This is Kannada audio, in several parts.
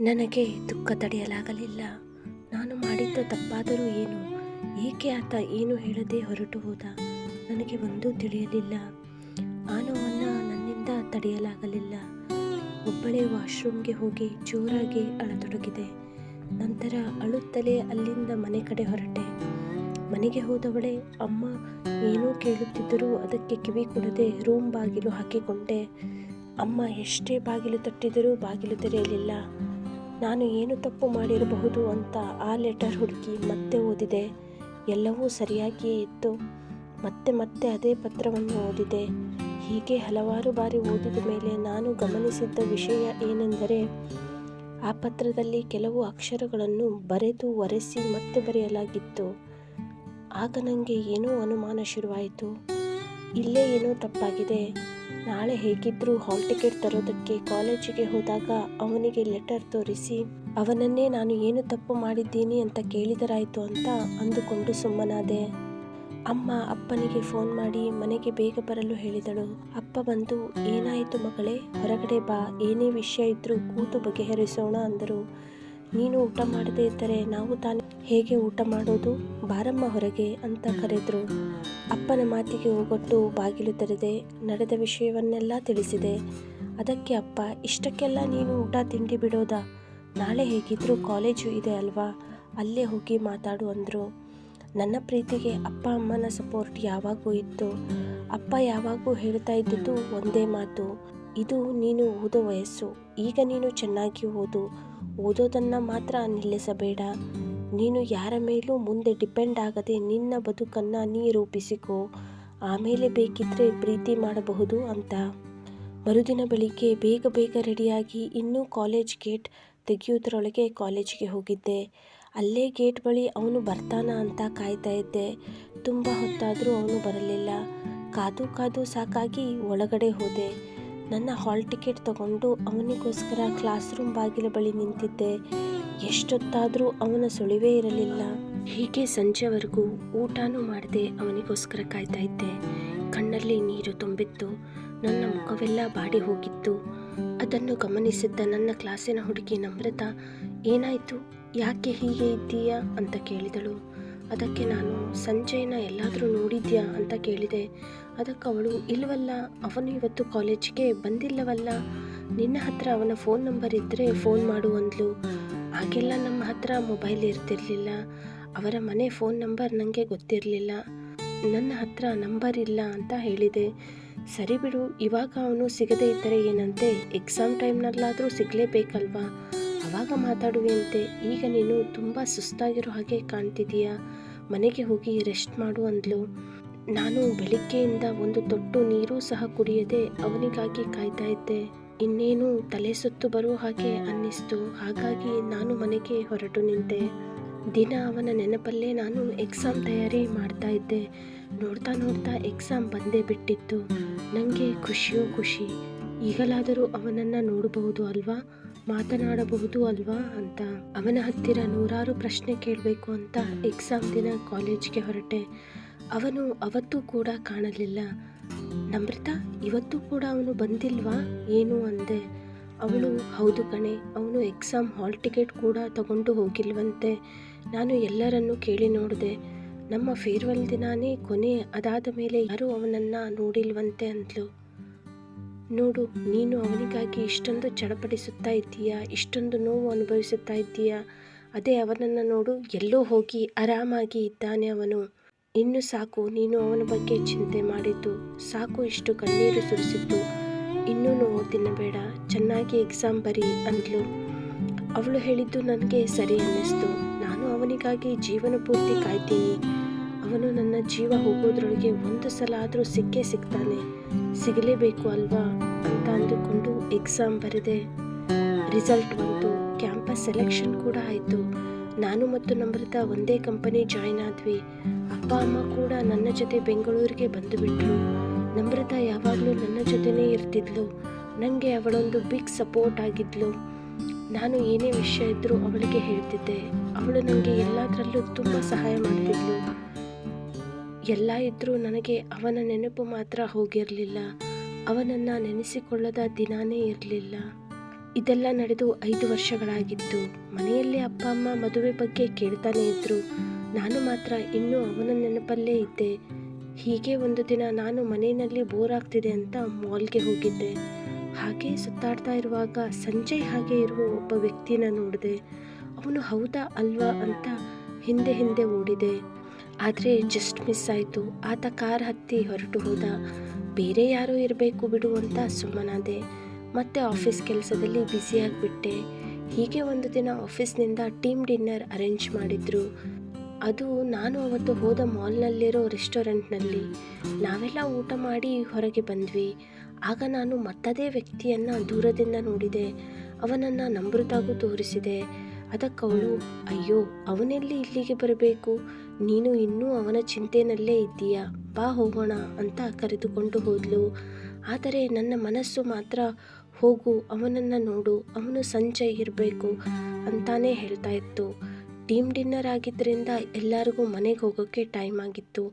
ನನಗೆ ದುಃಖ ತಡೆಯಲಾಗಲಿಲ್ಲ. ನಾನು ಮಾಡಿದ್ದ ತಪ್ಪಾದರೂ ಏನು? ಏಕೆ ಆತ ಏನು ಹೇಳದೆ ಹೊರಟು ಹೋದ? ನನಗೆ ಒಂದೂ ತಿಳಿಯಲಿಲ್ಲ. ಆ ನೋವನ್ನು ನನ್ನಿಂದ ತಡೆಯಲಾಗಲಿಲ್ಲ. ಒಬ್ಬಳೇ ವಾಶ್ರೂಮ್ಗೆ ಹೋಗಿ ಜೋರಾಗಿ ಅಳತೊಡಗಿದೆ ನಂತರ ಅಳುತ್ತಲೇ ಅಲ್ಲಿಂದ ಮನೆ ಕಡೆ ಹೊರಟೆ. ಮನೆಗೆ ಹೋದವಳೆ, ಅಮ್ಮ, ಏನೋ ಕೇಳುತ್ತಿದ್ದರೂ ಅದಕ್ಕೆ ಕಿವಿ ಕೊಡದೆ ರೂಮ್ ಬಾಗಿಲು ಹಾಕಿಕೊಂಡೆ. ಅಮ್ಮ ಎಷ್ಟೇ ಬಾಗಿಲು ತಟ್ಟಿದರೂ ಬಾಗಿಲು ತೆರೆಯಲಿಲ್ಲ. ನಾನು ಏನು ತಪ್ಪು ಮಾಡಿರಬಹುದು ಅಂತ ಆ ಲೆಟರ್ ಹುಡುಕಿ ಮತ್ತೆ ಓದಿದೆ. ಎಲ್ಲವೂ ಸರಿಯಾಗಿಯೇ ಇತ್ತು. ಮತ್ತೆ ಮತ್ತೆ ಅದೇ ಪತ್ರವನ್ನು ಓದಿದೆ. ಹೀಗೆ ಹಲವಾರು ಬಾರಿ ಓದಿದ ಮೇಲೆ ನಾನು ಗಮನಿಸಿದ್ದ ವಿಷಯ ಏನೆಂದರೆ, ಆ ಪತ್ರದಲ್ಲಿ ಕೆಲವು ಅಕ್ಷರಗಳನ್ನು ಬರೆದು ಒರೆಸಿ ಮತ್ತೆ ಬರೆಯಲಾಗಿತ್ತು. ಆಗ ನನಗೆ ಏನೋ ಅನುಮಾನ ಶುರುವಾಯಿತು. ಇಲ್ಲೇ ಏನೋ ತಪ್ಪಾಗಿದೆ. ನಾಳೆ ಹೇಗಿದ್ದರೂ ಹಾಲ್ ಟಿಕೆಟ್ ತರೋದಕ್ಕೆ ಕಾಲೇಜಿಗೆ ಹೋದಾಗ ಅವನಿಗೆ ಲೆಟರ್ ತೋರಿಸಿ, ಅವನನ್ನೇ ನಾನು ಏನು ತಪ್ಪು ಮಾಡಿದ್ದೀನಿ ಅಂತ ಕೇಳಿದರಾಯಿತು ಅಂತ ಅಂದುಕೊಂಡು ಸುಮ್ಮನಾದೆ. ಅಮ್ಮ ಅಪ್ಪನಿಗೆ ಫೋನ್ ಮಾಡಿ ಮನೆಗೆ ಬೇಗ ಬರಲು ಹೇಳಿದಳು. ಅಪ್ಪ ಬಂದು, ಏನಾಯಿತು ಮಗಳೇ, ಹೊರಗಡೆ ಬಾ, ಏನೇ ವಿಷಯ ಇದ್ರೂ ಕೂತು ಬಗೆಹರಿಸೋಣ ಅಂದರು. ನೀನು ಊಟ ಮಾಡದೇ ಇದ್ದರೆ ನಾವು ತಾನೇ. ಹೇಗೆ ಊಟ ಮಾಡೋದು? ಬಾರಮ್ಮ ಹೊರಗೆ ಅಂತ ಕರೆದ್ರು. ಅಪ್ಪನ ಮಾತಿಗೆ ಹೋಗೊಟ್ಟು ಬಾಗಿಲು ತೆರೆದೆ ನಡೆದ ವಿಷಯವನ್ನೆಲ್ಲ ತಿಳಿಸಿದೆ. ಅದಕ್ಕೆ ಅಪ್ಪ, ಇಷ್ಟಕ್ಕೆಲ್ಲ ನೀನು ಊಟ ತಿಂಡಿ ಬಿಡೋದಾ? ನಾಳೆ ಹೇಗಿದ್ದರೂ ಕಾಲೇಜು ಇದೆ ಅಲ್ವಾ? ಅಲ್ಲೇ ಹೋಗಿ ಮಾತಾಡು ಅಂದರು. ನನ್ನ ಪ್ರೀತಿಗೆ ಅಪ್ಪ ಅಮ್ಮನ ಸಪೋರ್ಟ್ ಯಾವಾಗೂ ಇತ್ತು. ಅಪ್ಪ ಯಾವಾಗೂ ಹೇಳ್ತಾ ಇದ್ದಿದ್ದು ಒಂದೇ ಮಾತು, ಇದು ನೀನು ಓದೋ ವಯಸ್ಸು. ಈಗ ನೀನು ಚೆನ್ನಾಗಿ ಓದು. ಓದೋದನ್ನು ಮಾತ್ರ ನಿಲ್ಲಿಸಬೇಡ. ನೀನು ಯಾರ ಮೇಲೂ ಮುಂದೆ ಡಿಪೆಂಡ್ ಆಗದೆ ನಿನ್ನ ಬದುಕನ್ನು ನೀ ರೂಪಿಸಿಕೋ ಆಮೇಲೆ ಬೇಕಿದ್ದರೆ ಪ್ರೀತಿ ಮಾಡಬಹುದು ಅಂತ. ಮರುದಿನ ಬೆಳಿಗ್ಗೆ ಬೇಗ ಬೇಗ ರೆಡಿಯಾಗಿ ಇನ್ನೂ ಕಾಲೇಜ್ ಗೇಟ್ ತೆಗೆಯೋದ್ರೊಳಗೆ ಕಾಲೇಜಿಗೆ ಹೋಗಿದ್ದೆ. ಅಲ್ಲೇ ಗೇಟ್ ಬಳಿ ಅವನು ಬರ್ತಾನ ಅಂತ ಕಾಯ್ತಾ ಇದ್ದೆ. ತುಂಬ ಹೊತ್ತಾದರೂ ಅವನು ಬರಲಿಲ್ಲ. ಕಾದು ಕಾದು ಸಾಕಾಗಿ ಒಳಗಡೆ ಹೋದೆ. ನನ್ನ ಹಾಲ್ ಟಿಕೆಟ್ ತಗೊಂಡು ಅವನಿಗೋಸ್ಕರ ಕ್ಲಾಸ್ ರೂಮ್ ಬಾಗಿಲ ಬಳಿ ನಿಂತಿದ್ದೆ. ಎಷ್ಟೊತ್ತಾದರೂ ಅವನ ಸುಳಿವೇ ಇರಲಿಲ್ಲ. ಹೀಗೆ ಸಂಜೆವರೆಗೂ ಊಟನೂ ಮಾಡದೆ ಅವನಿಗೋಸ್ಕರ ಕಾಯ್ತಾ ಇದ್ದೆ. ಕಣ್ಣಲ್ಲಿ ನೀರು ತುಂಬಿತ್ತು. ನನ್ನ ಮುಖವೆಲ್ಲ ಬಾಡಿ ಹೋಗಿತ್ತು. ಅದನ್ನು ಗಮನಿಸಿದ್ದ ನನ್ನ ಕ್ಲಾಸಿನ ಹುಡುಗಿ ನಮ್ರತ, ಏನಾಯಿತು? ಯಾಕೆ ಹೀಗೆ ಇದ್ದೀಯಾ? ಅಂತ ಕೇಳಿದಳು. ಅದಕ್ಕೆ ನಾನು ಸಂಜಯನ ಎಲ್ಲಾದರೂ ನೋಡಿದ್ಯಾ ಅಂತ ಕೇಳಿದೆ. ಅದಕ್ಕೆ ಅವಳು, ಇಲ್ವಲ್ಲ, ಅವನು ಇವತ್ತು ಕಾಲೇಜಿಗೆ ಬಂದಿಲ್ಲವಲ್ಲ? ನಿನ್ನ ಹತ್ರ ಅವನ ಫೋನ್ ನಂಬರ್ ಇದ್ದರೆ ಫೋನ್ ಮಾಡು ಅಂದ್ಲು. ಆಗೆಲ್ಲ ನಮ್ಮ ಹತ್ರ ಮೊಬೈಲ್ ಇರ್ತಿರ್ಲಿಲ್ಲ. ಅವರ ಮನೆ ಫೋನ್ ನಂಬರ್ ನನಗೆ ಗೊತ್ತಿರಲಿಲ್ಲ. ನನ್ನ ಹತ್ರ ನಂಬರ್ ಇಲ್ಲ ಅಂತ ಹೇಳಿದೆ. ಸರಿ ಬಿಡು, ಇವಾಗ ಅವನು ಸಿಗದೇ ಇದ್ದರೆ ಏನಂತೆ? ಎಕ್ಸಾಮ್ ಟೈಮ್ನಲ್ಲಾದರೂ ಸಿಗಲೇಬೇಕಲ್ವಾ? ಅವಾಗ ಮಾತಾಡುವೆಯಂತೆ ಈಗ ನೀನು ತುಂಬ ಸುಸ್ತಾಗಿರೋ ಹಾಗೆ ಕಾಣ್ತಿದೀಯಾ ಮನೆಗೆ ಹೋಗಿ ರೆಸ್ಟ್ ಮಾಡು ಅಂದ್ಲು. ನಾನು ಬೆಳಿಗ್ಗೆಯಿಂದ ಒಂದು ತೊಟ್ಟು ನೀರು ಸಹ ಕುಡಿಯದೆ ಅವನಿಗಾಗಿ ಕಾಯ್ತಾ ಇದ್ದೆ. ಇನ್ನೇನು ತಲೆ ಸುತ್ತು ಬರುವ ಹಾಗೆ ಅನ್ನಿಸ್ತು. ಹಾಗಾಗಿ ನಾನು ಮನೆಗೆ ಹೊರಟು ನಿಂತೆ. ದಿನ ಅವನ ನೆನಪಲ್ಲೇ ನಾನು ಎಕ್ಸಾಮ್ ತಯಾರಿ ಮಾಡ್ತಾ ಇದ್ದೆ. ನೋಡ್ತಾ ನೋಡ್ತಾ ಎಕ್ಸಾಮ್ ಬಂದೇ ಬಿಟ್ಟಿತ್ತು. ನನಗೆ ಖುಷಿಯೋ ಖುಷಿ. ಈಗಲಾದರೂ ಅವನನ್ನು ನೋಡಬಹುದು ಅಲ್ವಾ? ಮಾತನಾಡಬಹುದು ಅಲ್ವಾ ಅಂತ. ಅವನ ಹತ್ತಿರ ನೂರಾರು ಪ್ರಶ್ನೆ ಕೇಳಬೇಕು ಅಂತ ಎಕ್ಸಾಮ್ ದಿನ ಕಾಲೇಜ್ಗೆ ಹೊರಟೆ. ಅವನು ಅವತ್ತು ಕೂಡ ಕಾಣಲಿಲ್ಲ. ನಮ್ರತಾ, ಇವತ್ತು ಕೂಡ ಅವನು ಬಂದಿಲ್ವಾ? ಏನು ಅಂದೆ. ಅವಳು, ಹೌದು ಕಣೆ, ಅವನು ಎಕ್ಸಾಮ್ ಹಾಲ್ ಟಿಕೆಟ್ ಕೂಡ ತಗೊಂಡು ಹೋಗಿಲ್ವಂತೆ. ನಾನು ಎಲ್ಲರನ್ನೂ ಕೇಳಿ ನೋಡಿದೆ. ನಮ್ಮ ಫೇರ್ವೆಲ್ ದಿನಾನೇ ಕೊನೆ ಅದಾದ ಮೇಲೆ ಯಾರೂ ಅವನನ್ನು ನೋಡಿಲ್ವಂತೆ ಅಂದ್ಲು. ನೋಡು, ನೀನು ಅವನಿಗಾಗಿ ಇಷ್ಟೊಂದು ಚಡಪಡಿಸುತ್ತಾ ಇದ್ದೀಯಾ? ಇಷ್ಟೊಂದು ನೋವು ಅನುಭವಿಸುತ್ತಾ ಇದ್ದೀಯಾ? ಅದೇ ಅವನನ್ನು ನೋಡು, ಎಲ್ಲೋ ಹೋಗಿ ಆರಾಮಾಗಿ ಇದ್ದಾನೆ ಅವನು. ಇನ್ನು ಸಾಕು, ನೀನು ಅವನ ಬಗ್ಗೆ ಚಿಂತೆ ಮಾಡಿದ್ದು. ಸಾಕು, ಇಷ್ಟು ಕಣ್ಣೀರು ಸುರಿಸಿದ್ದು. ಇನ್ನೂ ನೋವು ತಿನ್ನಬೇಡ, ಚೆನ್ನಾಗಿ ಎಕ್ಸಾಮ್ ಬರಿ ಅಂದ್ಲು. ಅವಳು ಹೇಳಿದ್ದು ನನಗೆ ಸರಿ ಅನ್ನಿಸ್ತು. ನಾನು ಅವನಿಗಾಗಿ ಜೀವನ ಪೂರ್ತಿ ಕಾಯ್ತೀನಿ. ಅವನು ನನ್ನ ಜೀವ ಹೋಗೋದ್ರೊಳಗೆ ಒಂದು ಸಲ ಆದರೂ ಸಿಕ್ಕೇ ಸಿಗ್ತಾನೆ. ಸಿಗಲೇಬೇಕು ಅಲ್ವಾ? ಅಂತ ಅಂದುಕೊಂಡು ಎಕ್ಸಾಮ್ ಬರೆದೆ. ರಿಸಲ್ಟ್ ಬಂತು. ಕ್ಯಾಂಪಸ್ ಸೆಲೆಕ್ಷನ್ ಕೂಡ ಆಯಿತು. ನಾನು ಮತ್ತು ನಮ್ರತ ಒಂದೇ ಕಂಪನಿ ಜಾಯ್ನ್ ಆದ್ವಿ. ಅಪ್ಪ, ಅಮ್ಮ ಕೂಡ ನನ್ನ ಜೊತೆ ಬೆಂಗಳೂರಿಗೆ ಬಂದು ಬಿಟ್ರು ನಮ್ರತ ಯಾವಾಗಲೂ ನನ್ನ ಜೊತೆನೇ ಇರ್ತಿದ್ಲು. ನನಗೆ ಅವಳೊಂದು ಬಿಗ್ ಸಪೋರ್ಟ್ ಆಗಿದ್ಲು. ನಾನು ಏನೇ ವಿಷಯ ಇದ್ದರೂ ಅವಳಿಗೆ ಹೇಳ್ತಿದ್ದೆ. ಅವಳು ನನಗೆ ಎಲ್ಲದರಲ್ಲೂ ತುಂಬ ಸಹಾಯ ಮಾಡ್ತಿದ್ಲು. ಎಲ್ಲ ಇದ್ದರೂ ನನಗೆ ಅವನ ನೆನಪು ಮಾತ್ರ ಹೋಗಿರಲಿಲ್ಲ. ಅವನನ್ನು ನೆನೆಸಿಕೊಳ್ಳದ ದಿನಾನೇ ಇರಲಿಲ್ಲ. ಇದೆಲ್ಲ ನಡೆದು ಐದು ವರ್ಷಗಳಾಗಿತ್ತು. ಮನೆಯಲ್ಲಿ ಅಪ್ಪ, ಅಮ್ಮ ಮದುವೆ ಬಗ್ಗೆ ಕೇಳ್ತಾನೆ ಇದ್ದರು ನಾನು ಮಾತ್ರ ಇನ್ನೂ ಅವನ ನೆನಪಲ್ಲೇ ಇದ್ದೆ. ಹೀಗೆ ಒಂದು ದಿನ ನಾನು ಮನೆಯಲ್ಲಿ ಬೋರ್ ಆಗ್ತಿದೆ ಅಂತ ಮಾಲ್ಗೆ ಹೋಗಿದ್ದೆ. ಹಾಗೆ ಸುತ್ತಾಡ್ತಾ ಇರುವಾಗ ಸಂಜೆ ಹಾಗೆ ಇರುವ ಒಬ್ಬ ವ್ಯಕ್ತಿನ ನೋಡಿದೆ. ಅವನು ಹೌದಾ, ಅಲ್ವಾ ಅಂತ ಹಿಂದೆ ಹಿಂದೆ ಓಡಿದೆ. ಆದರೆ ಜಸ್ಟ್ ಮಿಸ್ ಆಯಿತು. ಆತ ಕಾರ್ ಹತ್ತಿ ಹೊರಟು ಹೋದ. ಬೇರೆ ಯಾರೋ ಇರಬೇಕು ಬಿಡು ಅಂತ ಸುಮ್ಮನಾದೆ. ಮತ್ತೆ ಆಫೀಸ್ ಕೆಲಸದಲ್ಲಿ ಬ್ಯುಸಿಯಾಗಿಬಿಟ್ಟೆ ಹೀಗೆ ಒಂದು ದಿನ ಆಫೀಸ್ನಿಂದ ಟೀಮ್ ಡಿನ್ನರ್ ಅರೇಂಜ್ ಮಾಡಿದ್ರು. ಅದು ನಾನು ಅವತ್ತು ಹೋದ ಮಾಲ್ನಲ್ಲಿರೋ ರೆಸ್ಟೋರೆಂಟ್ನಲ್ಲಿ ನಾವೆಲ್ಲ ಊಟ ಮಾಡಿ ಹೊರಗೆ ಬಂದ್ವಿ. ಆಗ ನಾನು ಮತ್ತದೇ ವ್ಯಕ್ತಿಯನ್ನು ದೂರದಿಂದ ನೋಡಿದೆ. ಅವನನ್ನು ನಮ್ರತಾಗೂ ತೋರಿಸಿದೆ. ಅದಕ್ಕವಳು, ಅಯ್ಯೋ, ಅವನೆಲ್ಲಿ ಇಲ್ಲಿಗೆ ಬರಬೇಕು? ನೀನು ಇನ್ನೂ ಅವನ ಚಿಂತೆನಲ್ಲೇ ಇದ್ದೀಯಾ? ಬಾ ಹೋಗೋಣ, ಅಂತ ಕರೆದುಕೊಂಡು ಹೋದ್ಲು. ಆದರೆ ನನ್ನ ಮನಸ್ಸು ಮಾತ್ರ, ಹೋಗು, ಅವನನ್ನು ನೋಡು, ಅವನು ಸಂಜೆ ಇರಬೇಕು, ಅಂತಾನೇ ಹೇಳ್ತಾ ಇತ್ತು. ಟೀಮ್ ಡಿನ್ನರ್ ಆಗಿದ್ದರಿಂದ ಎಲ್ಲರಿಗೂ ಮನೆಗೆ ಹೋಗೋಕ್ಕೆ ಟೈಮ್ ಆಗಿತ್ತು.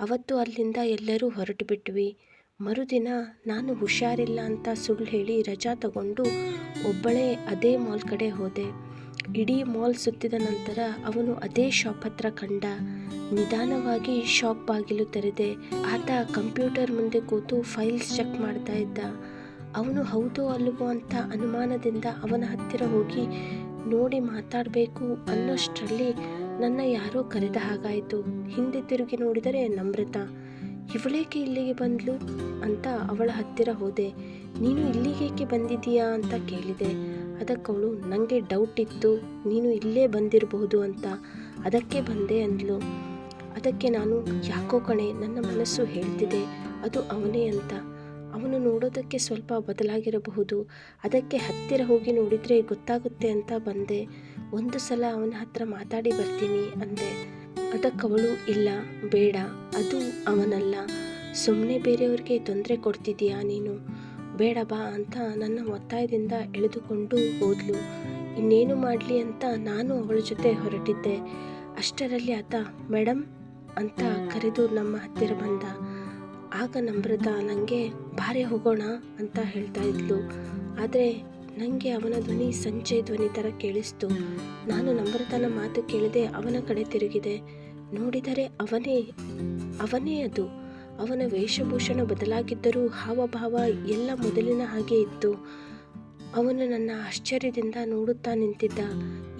ಅವತ್ತು ಅಲ್ಲಿಂದ ಎಲ್ಲರೂ ಹೊರಟು ಬಿಟ್ವಿ ಮರುದಿನ, ನಾನು ಹುಷಾರಿಲ್ಲ, ಅಂತ ಸುಳ್ಳು ಹೇಳಿ ರಜಾ ತಗೊಂಡು ಒಬ್ಬಳೇ ಅದೇ ಮಾಲ್ ಕಡೆ ಹೋದೆ. ಇಡೀ ಮಾಲ್ ಸುತ್ತಿದ ನಂತರ ಅವನು ಅದೇ ಶಾಪ್ ಹತ್ರ ಕಂಡ ನಿಧಾನವಾಗಿ ಶಾಪ್ ಬಾಗಿಲು ತೆರೆದೆ ಆತ ಕಂಪ್ಯೂಟರ್ ಮುಂದೆ ಕೂತು ಫೈಲ್ಸ್ ಚೆಕ್ ಮಾಡ್ತಾ ಇದ್ದ. ಅವನು ಹೌದೋ ಅಲ್ಲವೋ ಅಂತ ಅನುಮಾನದಿಂದ ಅವನ ಹತ್ತಿರ ಹೋಗಿ ನೋಡಿ ಮಾತಾಡಬೇಕು ಅನ್ನೋಷ್ಟರಲ್ಲಿ ನನ್ನ ಯಾರೋ ಕರೆದ ಹಾಗಾಯಿತು. ಹಿಂದೆ ತಿರುಗಿ ನೋಡಿದರೆ ನಮ್ರತ, ಇವಳೇಕೆ ಇಲ್ಲಿಗೆ ಬಂದ್ಲು? ಅಂತ ಅವಳ ಹತ್ತಿರ ಹೋದೆ. ನೀನು ಇಲ್ಲಿಗೇಕೆ ಬಂದಿದ್ದೀಯಾ? ಅಂತ ಕೇಳಿದೆ. ಅದಕ್ಕವಳು ನನಗೆ ಡೌಟ್ ಇತ್ತು, ನೀನು ಇಲ್ಲೇ ಬಂದಿರಬಹುದು ಅಂತ. ಅದಕ್ಕೆ ಬಂದೆ ಅಂದಳು ಅದಕ್ಕೆ ನಾನು, ಯಾಕೋ ಕಣೆ, ನನ್ನ ಮನಸ್ಸು ಹೇಳ್ತಿದೆ, ಅದು ಅವನೇ ಅಂತ. ಅವನು ನೋಡೋದಕ್ಕೆ ಸ್ವಲ್ಪ ಬದಲಾಗಿರಬಹುದು. ಅದಕ್ಕೆ ಹತ್ತಿರ ಹೋಗಿ ನೋಡಿದರೆ ಗೊತ್ತಾಗುತ್ತೆ ಅಂತ ಬಂದೆ. ಒಂದು ಸಲ ಅವನ ಹತ್ರ ಮಾತಾಡಿ ಬರ್ತೀನಿ ಅಂದೆ. ಅದಕ್ಕವಳು, ಇಲ್ಲ, ಬೇಡ, ಅದು ಅವನಲ್ಲ. ಸುಮ್ಮನೆ ಬೇರೆಯವ್ರಿಗೆ ತೊಂದರೆ ಕೊಡ್ತಿದ್ದೀಯಾ ನೀನು? ಬೇಡ ಬಾ ಅಂತ ನನ್ನ ಒತ್ತಾಯದಿಂದ ಎಳೆದುಕೊಂಡು ಹೋದ್ಲು. ಇನ್ನೇನು ಮಾಡಲಿ ಅಂತ ನಾನು ಅವಳ ಜೊತೆ ಹೊರಟಿದ್ದೆ. ಅಷ್ಟರಲ್ಲಿ ಆತ ಮೇಡಮ್ ಅಂತ ಕರೆದು ನಮ್ಮ ಹತ್ತಿರ ಬಂದ. ಆಗ ನಮ್ರತ ನನಗೆ ಬಾರೆ ಹೋಗೋಣ ಅಂತ ಹೇಳ್ತಾ ಇದ್ಲು. ಆದರೆ ನನಗೆ ಅವನ ಧ್ವನಿ ಸಂಜೆ ಧ್ವನಿ ಥರ ಕೇಳಿಸ್ತು. ನಾನು ನಮ್ರತನ ಮಾತು ಕೇಳಿದೆ ಅವನ ಕಡೆ ತಿರುಗಿದೆ. ನೋಡಿದರೆ ಅವನೇ ಅವನೇ ಅದು. ಅವನ ವೇಷಭೂಷಣ ಬದಲಾಗಿದ್ದರೂ ಹಾವಭಾವ ಎಲ್ಲ ಮೊದಲಿನ ಹಾಗೆ ಇತ್ತು. ಅವನು ನನ್ನ ಆಶ್ಚರ್ಯದಿಂದ ನೋಡುತ್ತಾ ನಿಂತಿದ್ದ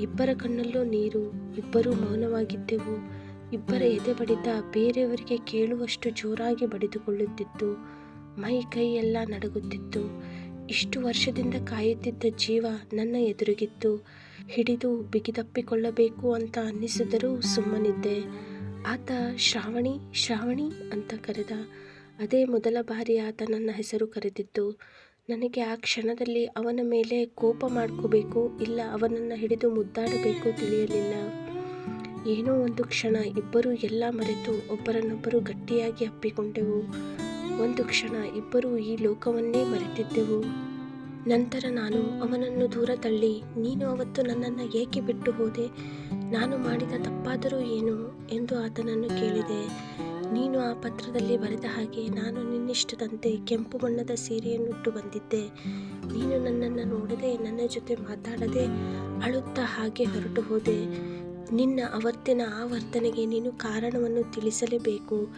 ಇಬ್ಬರ ಕಣ್ಣಲ್ಲೂ ನೀರು, ಇಬ್ಬರೂ ಮೌನವಾಗಿದ್ದೆವು. ಇಬ್ಬರ ಎದೆ ಬಡಿತ ಬೇರೆಯವರಿಗೆ ಕೇಳುವಷ್ಟು ಜೋರಾಗಿ ಬಡಿದುಕೊಳ್ಳುತ್ತಿತ್ತು. ಮೈ ಕೈ ಎಲ್ಲ ನಡಗುತ್ತಿತ್ತು. ಇಷ್ಟು ವರ್ಷದಿಂದ ಕಾಯುತ್ತಿದ್ದ ಜೀವ ನನ್ನ ಎದುರಿಗಿತ್ತು. ಹಿಡಿದು ಬಿಗಿದಪ್ಪಿಕೊಳ್ಳಬೇಕು ಅಂತ ಅನ್ನಿಸಿದರೂ ಸುಮ್ಮನಿದ್ದೆ. ಆತ ಶ್ರಾವಣಿ ಶ್ರಾವಣಿ ಅಂತ ಕರೆದ. ಅದೇ ಮೊದಲ ಬಾರಿ ಆತ ನನ್ನ ಹೆಸರು ಕರೆದಿತ್ತು ನನಗೆ ಆ ಕ್ಷಣದಲ್ಲಿ ಅವನ ಮೇಲೆ ಕೋಪ ಮಾಡ್ಕೋಬೇಕು, ಇಲ್ಲ ಅವನನ್ನು ಹಿಡಿದು ಮುದ್ದಾಡಬೇಕು ತಿಳಿಯಲಿಲ್ಲ. ಏನೋ ಒಂದು ಕ್ಷಣ ಇಬ್ಬರು ಎಲ್ಲ ಮರೆತು ಒಬ್ಬರನ್ನೊಬ್ಬರು ಗಟ್ಟಿಯಾಗಿ ಅಪ್ಪಿಕೊಂಡೆವು. ಒಂದು ಕ್ಷಣ ಇಬ್ಬರು ಈ ಲೋಕವನ್ನೇ ಮರೆತಿದ್ದೆವು. ನಂತರ ನಾನು ಅವನನ್ನು ದೂರ ತಳ್ಳಿ, ನೀನು ಅವತ್ತು ನನ್ನನ್ನು ಏಕೆ ಬಿಟ್ಟು ಹೋದೆ? ನಾನು ಮಾಡಿದ ತಪ್ಪಾದರೂ ಏನು? ಎಂದು ಆತನನ್ನು ಕೇಳಿದೆ. ನೀನು ಆ ಪತ್ರದಲ್ಲಿ ಬರೆದ ಹಾಗೆ ನಾನು ನಿನ್ನಿಷ್ಟದಂತೆ ಕೆಂಪು ಬಣ್ಣದ ಸೀರೆಯನ್ನುಟ್ಟು ಬಂದಿದ್ದೆ. ನೀನು ನನ್ನನ್ನು ನೋಡದೆ ನನ್ನ ಜೊತೆ ಮಾತಾಡದೆ ಅಳುತ್ತಾ ಹಾಗೆ ಹೊರಟು ಹೋದೆ. ನಿನ್ನ ಅವತ್ತಿನ ಆ ವರ್ತನೆಗೆ ನೀನು ಕಾರಣವನ್ನು ತಿಳಿಸಲೇಬೇಕು.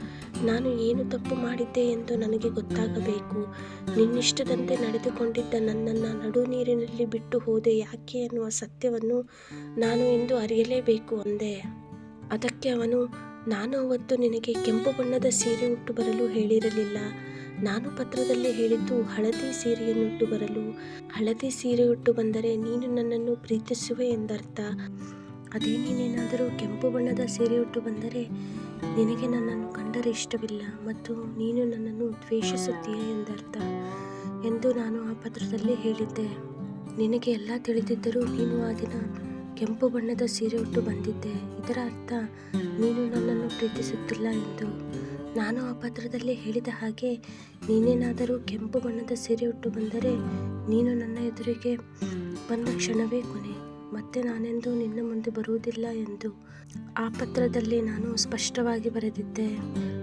ನಾನು ಏನು ತಪ್ಪು ಮಾಡಿದ್ದೆ ಎಂದು ನನಗೆ ಗೊತ್ತಾಗಬೇಕು. ನಿನ್ನಿಷ್ಟದಂತೆ ನಡೆದುಕೊಂಡಿದ್ದ ನನ್ನನ್ನು ನಡು ನೀರಿನಲ್ಲಿ ಬಿಟ್ಟು ಹೋದೆ ಯಾಕೆ ಎನ್ನುವ ಸತ್ಯವನ್ನು ನಾನು ಇಂದು ಅರಿಯಲೇಬೇಕು ಅಂದೆ. ಅದಕ್ಕೆ ಅವನು, ನಾನು ಅವತ್ತು ನಿನಗೆ ಕೆಂಪು ಬಣ್ಣದ ಸೀರೆ ಉಟ್ಟು ಬರಲು ಹೇಳಿರಲಿಲ್ಲ. ನಾನು ಪತ್ರದಲ್ಲಿ ಹೇಳಿದ್ದು ಹಳದಿ ಸೀರೆಯನ್ನುಟ್ಟು ಬರಲು. ಹಳದಿ ಸೀರೆ ಉಟ್ಟು ಬಂದರೆ ನೀನು ನನ್ನನ್ನು ಪ್ರೀತಿಸುವೆ ಎಂದರ್ಥ. ಅದೇ ನೀನೇನಾದರೂ ಕೆಂಪು ಬಣ್ಣದ ಸೀರೆ ಉಟ್ಟು ಬಂದರೆ ನಿನಗೆ ನನ್ನನ್ನು ಕಂಡರೆ ಇಷ್ಟವಿಲ್ಲ ಮತ್ತು ನೀನು ನನ್ನನ್ನು ದ್ವೇಷಿಸುತ್ತೀಯ ಎಂದರ್ಥ ಎಂದು ನಾನು ಆ ಪತ್ರದಲ್ಲಿ ಹೇಳಿದ್ದೆ. ನಿನಗೆ ಎಲ್ಲ ತಿಳಿದಿದ್ದರೂ ನೀನು ಆ ದಿನ ಕೆಂಪು ಬಣ್ಣದ ಸೀರೆ ಉಟ್ಟು ಬಂದಿದ್ದೆ. ಇದರ ಅರ್ಥ ನೀನು ನನ್ನನ್ನು ಪ್ರೀತಿಸುತ್ತಿಲ್ಲ ಎಂದು. ನಾನು ಆ ಪತ್ರದಲ್ಲಿ ಹೇಳಿದ ಹಾಗೆ ನೀನೇನಾದರೂ ಕೆಂಪು ಬಣ್ಣದ ಸೀರೆ ಉಟ್ಟು ಬಂದರೆ ನೀನು ನನ್ನ ಎದುರಿಗೆ ಬಂದ ಕ್ಷಣವೇ ಕೊನೆ. ಮತ್ತೆ ನಾನೆಂದು ನಿನ್ನ ಮುಂದೆ ಬರುವುದಿಲ್ಲ ಎಂದು ಆ ಪತ್ರದಲ್ಲಿ ನಾನು ಸ್ಪಷ್ಟವಾಗಿ ಬರೆದಿದ್ದೆ.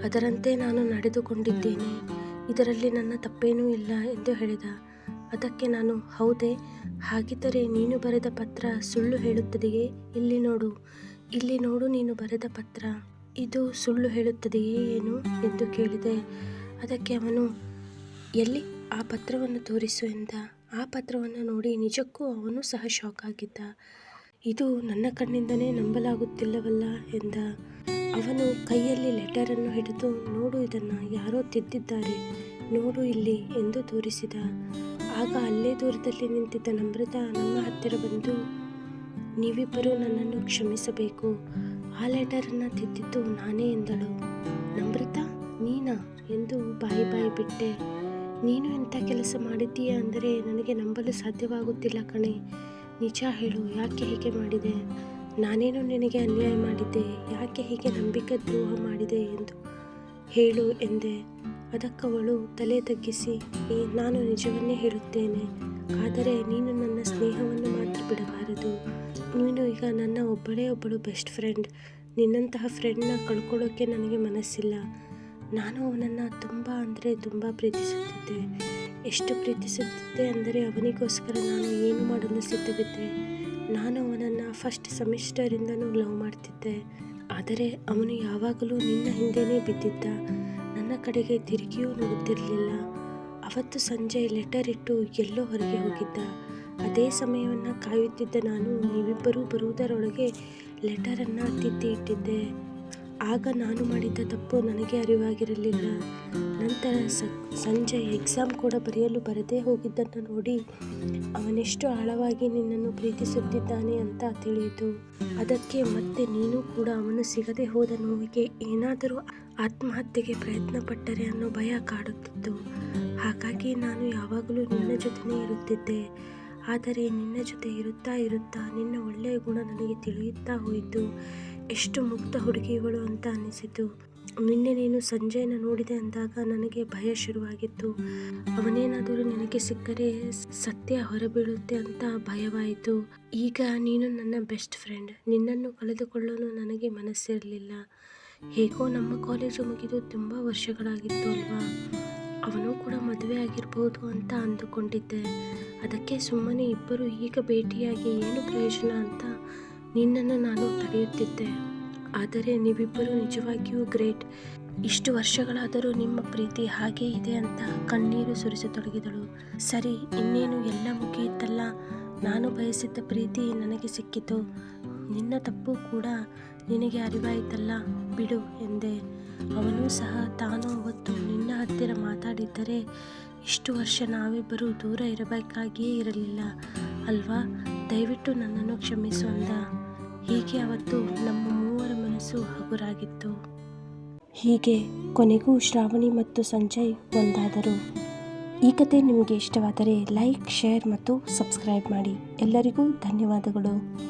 ಅದರಂತೆ ನಾನು ನಡೆದುಕೊಂಡಿದ್ದೇನೆ. ಇದರಲ್ಲಿ ನನ್ನ ತಪ್ಪೇನೂ ಇಲ್ಲ ಎಂದು ಹೇಳಿದ. ಅದಕ್ಕೆ ನಾನು, ಹೌದೇ, ಹಾಗಿದ್ದರೆ ನೀನು ಬರೆದ ಪತ್ರ ಸುಳ್ಳು ಹೇಳುತ್ತದೆಯೇ? ಇಲ್ಲಿ ನೋಡು. ಇಲ್ಲಿ ನೋಡು ನೀನು ಬರೆದ ಪತ್ರ. ಇದು ಸುಳ್ಳು ಹೇಳುತ್ತದೆಯೇ ಏನು ಎಂದು ಕೇಳಿದೆ. ಅದಕ್ಕೆ ಅವನು, ಎಲ್ಲಿ ಆ ಪತ್ರವನ್ನು ತೋರಿಸು ಎಂದ. ಆ ಪತ್ರವನ್ನು ನೋಡಿ ನಿಜಕ್ಕೂ ಅವನು ಸಹ ಶಾಕ್ ಆಗಿದ್ದ. ಇದು ನನ್ನ ಕಣ್ಣಿಂದನೇ ನಂಬಲಾಗುತ್ತಿಲ್ಲವಲ್ಲ ಎಂದ. ಅವನು ಕೈಯಲ್ಲಿ ಲೆಟರನ್ನು ಹಿಡಿದು, ನೋಡು ಇದನ್ನು ಯಾರೋ ತಿದ್ದಿದ್ದಾರೆ, ನೋಡು ಇಲ್ಲಿ ಎಂದು ತೋರಿಸಿದ. ಆಗ ಅಲ್ಲೇ ದೂರದಲ್ಲಿ ನಿಂತಿದ್ದ ನಮ್ರತ ನಮ್ಮ ಹತ್ತಿರ ಬಂದು, ನೀವಿಬ್ಬರು ನನ್ನನ್ನು ಕ್ಷಮಿಸಬೇಕು. ಆ ಲೆಟರನ್ನು ತಿದ್ದಿದ್ದು ನಾನೇ ಎಂದಳು. ನಮ್ರತ, ನೀನಾ? ಎಂದು ಬಾಯಿ ಬಾಯಿ ಬಿಟ್ಟೆ. ನೀನು ಎಂಥ ಕೆಲಸ ಮಾಡಿದ್ದೀಯ ಅಂದರೆ ನನಗೆ ನಂಬಲು ಸಾಧ್ಯವಾಗುತ್ತಿಲ್ಲ ಕಣೆ. ನಿಜ ಹೇಳು ಯಾಕೆ ಹೀಗೆ ಮಾಡಿದೆ? ನಾನೇನು ನಿನಗೆ ಅನ್ಯಾಯ ಮಾಡಿದ್ದೆ ಯಾಕೆ ಹೀಗೆ ನಂಬಿಕೆ ದ್ರೋಹ ಮಾಡಿದೆ ಎಂದು ಹೇಳು ಎಂದೆ. ಅದಕ್ಕವಳು ತಲೆ ತಗ್ಗಿಸಿ "ಏ, ನಾನು ನಿಜವನ್ನೇ ಹೇಳುತ್ತೇನೆ ಆದರೆ ನೀನು ನನ್ನ ಸ್ನೇಹವನ್ನು ಮಾತ್ರ ಬಿಡಬಾರದು. ನೀನು ಈಗ ನನ್ನ ಒಬ್ಬಳೇ ಒಬ್ಬಳು ಬೆಸ್ಟ್ ಫ್ರೆಂಡ್ ನಿನ್ನಂತಹ ಫ್ರೆಂಡ್ನ ಕಳ್ಕೊಳ್ಳೋಕ್ಕೆ ನನಗೆ ಮನಸ್ಸಿಲ್ಲ. ನಾನು ಅವನನ್ನು ತುಂಬ ಅಂದರೆ ತುಂಬ ಪ್ರೀತಿಸುತ್ತಿದ್ದೆ. ಎಷ್ಟು ಪ್ರೀತಿಸುತ್ತಿದ್ದೆ ಅಂದರೆ ಅವನಿಗೋಸ್ಕರ ನಾನು ಏನು ಮಾಡಲು ಸಿದ್ಧವಿದ್ದೆ. ನಾನು ಅವನನ್ನು ಫಸ್ಟ್ ಸೆಮಿಸ್ಟರಿಂದನೂ ಲವ್ ಮಾಡ್ತಿದ್ದೆ. ಆದರೆ ಅವನು ಯಾವಾಗಲೂ ನಿನ್ನ ಹಿಂದೆಯೇ ಬಿದ್ದಿದ್ದ. ನನ್ನ ಕಡೆಗೆ ತಿರುಗಿಯೂ ನೋಡುತ್ತಿರಲಿಲ್ಲ. ಅವತ್ತು ಸಂಜೆ ಲೆಟರ್ ಇಟ್ಟು ಎಲ್ಲೋ ಹೊರಗೆ ಹೋಗಿದ್ದ. ಅದೇ ಸಮಯವನ್ನು ಕಾಯುತ್ತಿದ್ದ ನಾನು ನೀವಿಬ್ಬರೂ ಬರುವುದರೊಳಗೆ ಲೆಟರನ್ನು ತಿದ್ದಿ ಇಟ್ಟಿದ್ದೆ. ಆಗ ನಾನು ಮಾಡಿದ್ದ ತಪ್ಪು ನನಗೆ ಅರಿವಾಗಿರಲಿಲ್ಲ. ನಂತರ ಸ, ಸಂಜೆ ಎಕ್ಸಾಮ್ ಕೂಡ ಬರೆಯಲು ಬರದೇ ಹೋಗಿದ್ದನ್ನು ನೋಡಿ ಅವನೆಷ್ಟು ಆಳವಾಗಿ ನಿನ್ನನ್ನು ಪ್ರೀತಿಸುತ್ತಿದ್ದಾನೆ ಅಂತ ತಿಳಿಯಿತು. ಅದಕ್ಕೆ ಮತ್ತೆ ನೀನು ಕೂಡ ಅವನು ಸಿಗದೆ ಹೋದ ನೋವಿಗೆ ಏನಾದರೂ ಆತ್ಮಹತ್ಯೆಗೆ ಪ್ರಯತ್ನ ಪಟ್ಟರೆ ಅನ್ನೋ ಭಯ ಕಾಡುತ್ತಿತ್ತು. ಹಾಗಾಗಿ ನಾನು ಯಾವಾಗಲೂ ನಿನ್ನ ಜೊತೆನೇ ಇರುತ್ತಿದ್ದೆ. ಆದರೆ ನಿನ್ನ ಜೊತೆ ಇರುತ್ತಾ ಇರುತ್ತಾ ನಿನ್ನ ಒಳ್ಳೆಯ ಗುಣ ನನಗೆ ತಿಳಿಯುತ್ತಾ ಹೋಯಿತು. ಎಷ್ಟು ಮುಕ್ತ ಹುಡುಗಿಗಳು ಅಂತ ಅನಿಸಿತು. ನಿನ್ನೆ ನೀನು ಸಂಜೆಯನ್ನು ನೋಡಿದೆ ಅಂದಾಗ ನನಗೆ ಭಯ ಶುರುವಾಗಿತ್ತು. ಅವನೇನಾದರೂ ನಿನಗೆ ಸಿಕ್ಕರೆ ಸತ್ಯ ಹೊರಬೀಳುತ್ತೆ ಅಂತ ಭಯವಾಯಿತು. ಈಗ ನೀನು ನನ್ನ ಬೆಸ್ಟ್ ಫ್ರೆಂಡ್. ನಿನ್ನನ್ನು ಕಳೆದುಕೊಳ್ಳಲು ನನಗೆ ಮನಸ್ಸಿರಲಿಲ್ಲ. ಹೇಗೋ ನಮ್ಮ ಕಾಲೇಜು ಮುಗಿದು ತುಂಬ ವರ್ಷಗಳಾಗಿತ್ತು ಅಲ್ವಾ? ಅವನು ಕೂಡ ಮದುವೆ ಆಗಿರ್ಬೋದು ಅಂತ ಅಂದುಕೊಂಡಿದ್ದೆ. ಅದಕ್ಕೆ ಸುಮ್ಮನೆ ಇಬ್ಬರು ಈಗ ಭೇಟಿಯಾಗಿ ಏನು ಪ್ರಯೋಜನ ಅಂತ ನಿನ್ನನ್ನು ನಾನು ತಡೆಯುತ್ತಿದ್ದೆ. ಆದರೆ ನೀವಿಬ್ಬರು ನಿಜವಾಗಿಯೂ ಗ್ರೇಟ್. ಇಷ್ಟು ವರ್ಷಗಳಾದರೂ ನಿಮ್ಮ ಪ್ರೀತಿ ಹಾಗೇ ಇದೆ ಅಂತ ಕಣ್ಣೀರು ಸುರಿಸತೊಡಗಿದಳು. ಸರಿ, ಇನ್ನೇನು ಎಲ್ಲ ಮುಗಿಯಿತಲ್ಲ ನಾನು ಬಯಸಿದ್ದ ಪ್ರೀತಿ ನನಗೆ ಸಿಕ್ಕಿತು. ನಿನ್ನ ತಪ್ಪು ಕೂಡ ನಿನಗೆ ಅರಿವಾಯಿತಲ್ಲ. ಬಿಡು ಎಂದೆ. ಅವನು ಸಹ ತಾನು ಅವತ್ತು ನಿನ್ನ ಹತ್ತಿರ ಮಾತಾಡಿದ್ದರೆ ಇಷ್ಟು ವರ್ಷ ನಾವಿಬ್ಬರೂ ದೂರ ಇರಬೇಕಾಗಿಯೇ ಇರಲಿಲ್ಲ ಅಲ್ವಾ? ದಯವಿಟ್ಟು ನನ್ನನ್ನು ಕ್ಷಮಿಸು ಅಂದ. ಹೀಗೆ ಅವತ್ತು ನಮ್ಮ ಮೂವರ ಮನಸ್ಸು ಹಗುರಾಗಿತ್ತು. ಹೀಗೆ ಕೊನೆಗೂ ಶ್ರಾವಣಿ ಮತ್ತು ಸಂಜಯ್ ಒಂದಾದರು. ಈ ಕತೆ ನಿಮಗೆ ಇಷ್ಟವಾದರೆ ಲೈಕ್, ಶೇರ್ ಮತ್ತು ಸಬ್ಸ್ಕ್ರೈಬ್ ಮಾಡಿ. ಎಲ್ಲರಿಗೂ ಧನ್ಯವಾದಗಳು.